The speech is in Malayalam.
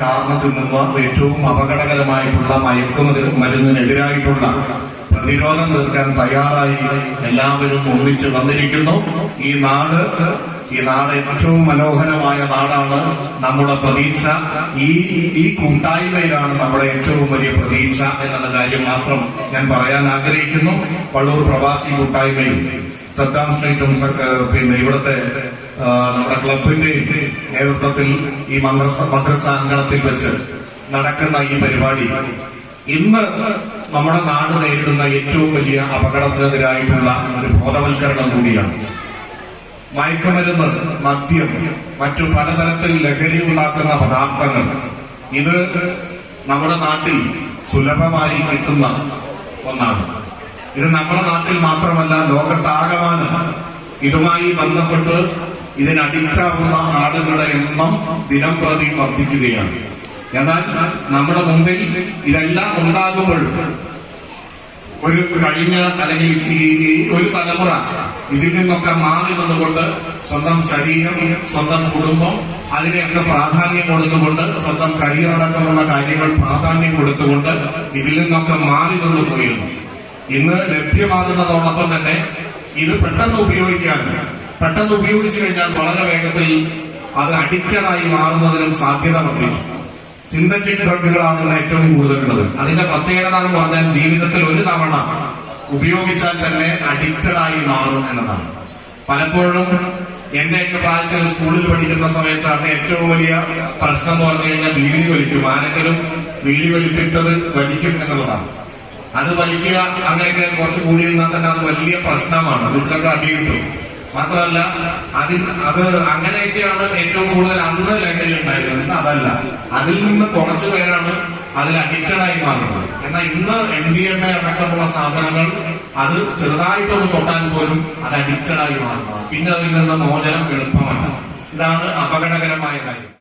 കാരണത്തിൽ നിന്ന് ഏറ്റവും അപകടകരമായിട്ടുള്ള മയക്കുമതി മരുന്നിനെതിരായിട്ടുള്ള പ്രതിരോധം തീർക്കാൻ തയ്യാറായി എല്ലാവരും ഒന്നിച്ച് വന്നിരിക്കുന്നു. ഈ നാട് ഈ നാട് ഏറ്റവും മനോഹരമായ നാടാണ് നമ്മുടെ പ്രതീക്ഷ. ഈ ഈ കൂട്ടായ്മയിലാണ് നമ്മുടെ ഏറ്റവും വലിയ പ്രതീക്ഷ എന്നുള്ള കാര്യം മാത്രം ഞാൻ പറയാൻ ആഗ്രഹിക്കുന്നു. പള്ളൂർ പ്രവാസി കൂട്ടായ്മയും സദ്ദാം സ്ട്രീറ്റും പിന്നെ ഇവിടുത്തെ നമ്മുടെ ക്ലബിന്റെ നേതൃത്വത്തിൽ ഈ മദ്രസ മദ്രസ അങ്കണത്തിൽ വെച്ച് നടക്കുന്ന ഈ പരിപാടി. ഇന്ന് നമ്മുടെ നാട് നേരിടുന്ന ഏറ്റവും വലിയ അപകടത്തിനെതിരായിട്ടുള്ള ഒരു ബോധവൽക്കരണം കൂടിയാണ്. മയക്കുമരുന്ന് മദ്യം മറ്റു പലതരത്തിൽ ലഹരി ഉണ്ടാക്കുന്ന പദാർത്ഥങ്ങൾ. ഇത് നമ്മുടെ നാട്ടിൽ സുലഭമായി കിട്ടുന്ന ഒന്നാണ്. ഇത് നമ്മുടെ നാട്ടിൽ മാത്രമല്ല ലോകത്താകമാനം ഇതുമായി ബന്ധപ്പെട്ട് ഇതിന് ആളുകളുടെ എണ്ണം ദിനം പ്രതി വർദ്ധിക്കുകയാണ്. എന്നാൽ നമ്മുടെ മുമ്പിൽ ഇതെല്ലാം ഉണ്ടാകുമ്പോൾ ഒരു കഴിഞ്ഞ അല്ലെങ്കിൽ ഈ ഒരു തലമുറ ഇതിൽ നിന്നൊക്കെ മാറി നിന്നുകൊണ്ട് സ്വന്തം ശരീരം സ്വന്തം കുടുംബം അതിനെയൊക്കെ പ്രാധാന്യം കൊടുത്തുകൊണ്ട് സ്വന്തം കരിയർ അടക്കമുള്ള കാര്യങ്ങൾ പ്രാധാന്യം കൊടുത്തുകൊണ്ട് ഇതിൽ നിന്നൊക്കെ മാറി നിന്നു പോയിരുന്നു. ഇന്ന് ലഭ്യമാകുന്നതോടൊപ്പം തന്നെ ഇത് പെട്ടെന്ന് ഉപയോഗിക്കാൻ പെട്ടെന്ന് ഉപയോഗിച്ചു കഴിഞ്ഞാൽ വളരെ വേഗത്തിൽ അത് അഡിക്റ്റഡായി മാറുന്നതിനും സാധ്യത വർദ്ധിച്ചു. സിന്തറ്റിക് ഡ്രഗുകളാണ് ഏറ്റവും കൂടുതലുള്ളത്. അതിന്റെ പ്രത്യേകത എന്ന് പറഞ്ഞാൽ ജീവിതത്തിൽ ഒരു തവണ ഉപയോഗിച്ചാൽ തന്നെ അഡിക്റ്റഡ് ആയി മാറും എന്നതാണ്. പലപ്പോഴും എന്റെയൊക്കെ പ്രായത്തിൽ സ്കൂളിൽ പഠിക്കുന്ന സമയത്താണ് ഏറ്റവും വലിയ പ്രശ്നം എന്ന് പറഞ്ഞു കഴിഞ്ഞാൽ വീടി വലിക്കും. ആരെങ്കിലും വീടി വലിച്ചിട്ടത് വലിക്കും എന്നുള്ളതാണ്. അത് വലിക്കുക അങ്ങനെയൊക്കെ കുറച്ച് കൂടി നിന്നാൽ തന്നെ അത് വലിയ പ്രശ്നമാണ്. വീട്ടിലൊക്കെ അടി മാത്രമല്ല അതിൽ അത് അങ്ങനെയൊക്കെയാണ് ഏറ്റവും കൂടുതൽ അന്ന് ലഹരി ഉണ്ടായിരുന്നത്. അതല്ല. അതിൽ നിന്ന് കുറച്ചു പേരാണ് അതിൽ അഡിക്റ്റഡ് ആയി മാറുന്നത്. എന്നാൽ ഇന്ന് എം ഡി എം എ അടക്കമുള്ള സാധനങ്ങൾ അത് ചെറുതായിട്ട് ഒന്ന് തൊട്ടാൽ പോലും അത് അഡിക്റ്റഡ് ആയി മാറുന്നത് പിന്നെ അതിൽ നിന്ന് മോചനം എളുപ്പമല്ല. ഇതാണ് അപകടകരമായ കാര്യം.